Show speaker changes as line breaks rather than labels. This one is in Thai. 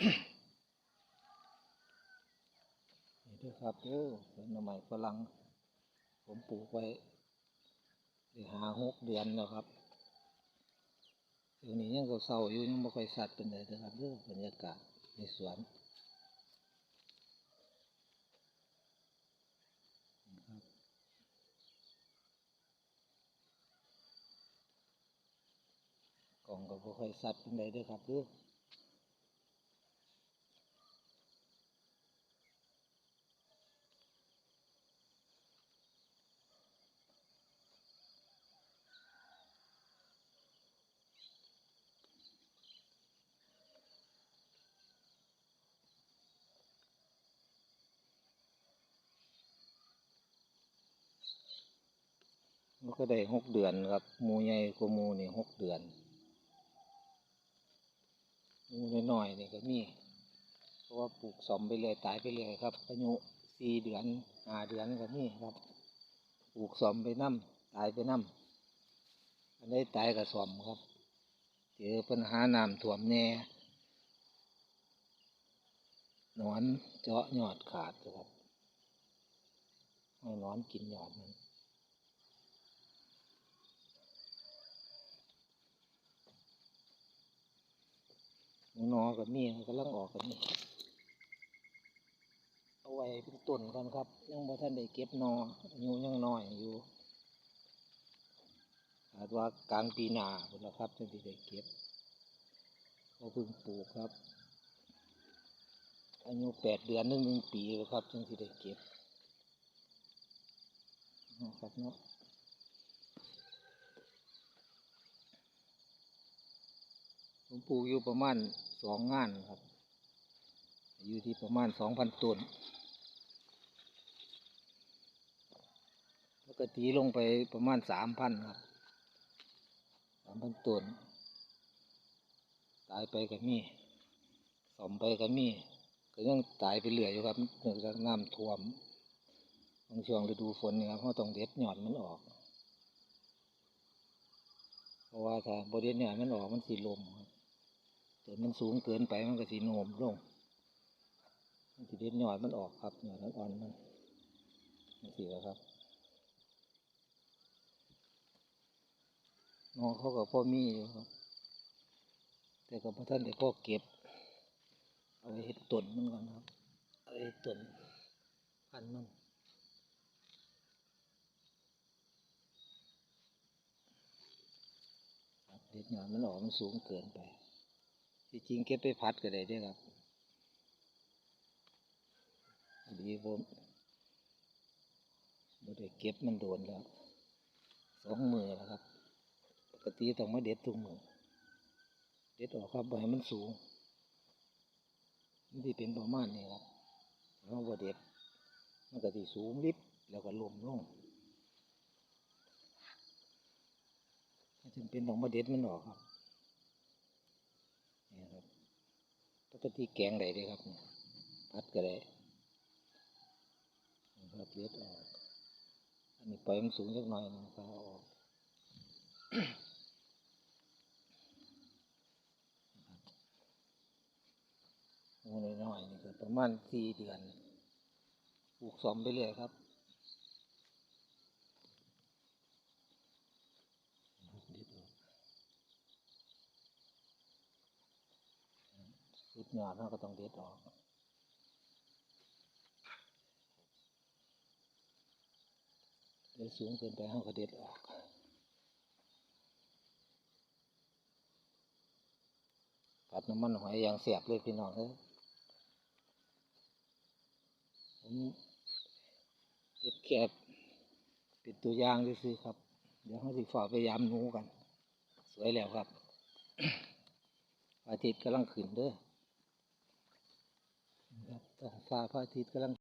นี่ด้วยครับเด้อสวหน่อไม้ฝรั่งผมปลูกไว้ได้หาหกเดือนแล้วครับเดี๋ยวนี้ยังเศร้าๆอยู่ยังไม่ค่อยสัตว์เป็นเลยนะครับเด้อบรรยากาศในสวนนะครับกล่องก็บ่ค่อยสัตว์เป็นเลยเด้อครับเด้อ มันก็ได้หกเดือนครับมูใหญ่กว่ามูนี่หกเดือนมูน้อยๆนี่ก็มีเพราะว่าปลูกสมไปเลยตายไปเลยครับอายุสี่เดือนห้าเดือนก็มีครับ ปลูกสมไปน้ำตายไปน้ำอันได้ตายกับสมครับเจอปัญหาน้ำท่วมแน่หนอนเจาะยอดขาดครับให้หนอนกินยอดมันหนู นอกับมีกำลังออกกับนี่เอาไว้เป็นต้นก่อนครับ ยังบ่ท่านได้เก็บนออายุยังน้อยอยู่อาจว่ากลางปีหน้าพุ่นละครับจึงสิได้เก็บก็เพิ่งปลูกครับอายุแปดเดือนหนึ่งหนึ่งปีแล้วครับจึงสิได้เก็บนะครับเนาะผมปลูกอยู่ประมาณ สองงานครับ อยู่ที่ประมาณสองพันต้นแล้วก็ตีลงไปประมาณสามพันครับสามพันต้นตายไปก็มีสมไปก็มีก็ยังตายไปเรืออยู่ครับเนื่องจากน้ำท่วมบางช่วงฤดูฝนนี่ครับเขาต้องเด็ดหยอดมันออก เพราะว่าถ้าบริเวณเนี่ยมันออกมันสีลมครับ ต้นมันสูงเกินไปมันก็สีโนมลงมันสีเด็ดหยอดมันออกครับหยอดมันอ่อนมันนี่สิแล้วครับน้องเขากับพ่อมีอยู่ครับ แต่กับพ่อท่านเดี๋ยวพ่อเก็บ เอาไว้เห็ดต้นมันก่อนครับ เอาไว้เฮ็ดต้นพันมันเด็ดหยอดมันออกมันสูงเกินไป ที่จริงเก็บไปพัดก็ได้เด้วยครับดีผมบ่ได้เก็บมันโดนแล้วสองมือแล้วครับ ปกติต้องมาเด็ดทุกมือ เด็ดออกครับใบมันสูงมันที่เป็นประมาณนี้ครับถ้าบ่เด็ดมันก็ที่สูงลิบแล้วก็ลมลงถ้าจำเป็นต้องมาเด็ดมันออกครับ นี่ครับ ปกติแกงได้เลยครับพัดก็ได้ครับเลือดออกอันนี้ปล่อยมันสูงสักน่อยนึงก็เออกโอ้น้อยๆนี่ก็ประมาณสี่เดือนปลูกสอมไปเรื่อยครับเด็ดออก สุดยอดเราก็ต้องเด็ดออก เด็ดสูงเกินไปเราก็เด็ดออกปัดน้ำมันหอยอย่างเสียบเลยพี่น้องเอ้ยผมเด็ดแคบเป็นตัวอย่างซื้อครับ เดี๋ยวเขาสิฝ่าไปยามหนูกัน สวยแล้วครับอาทิตย์กำลังขึ้นเด้อ ท้องฟ้าพระอาทิตย์กำลัง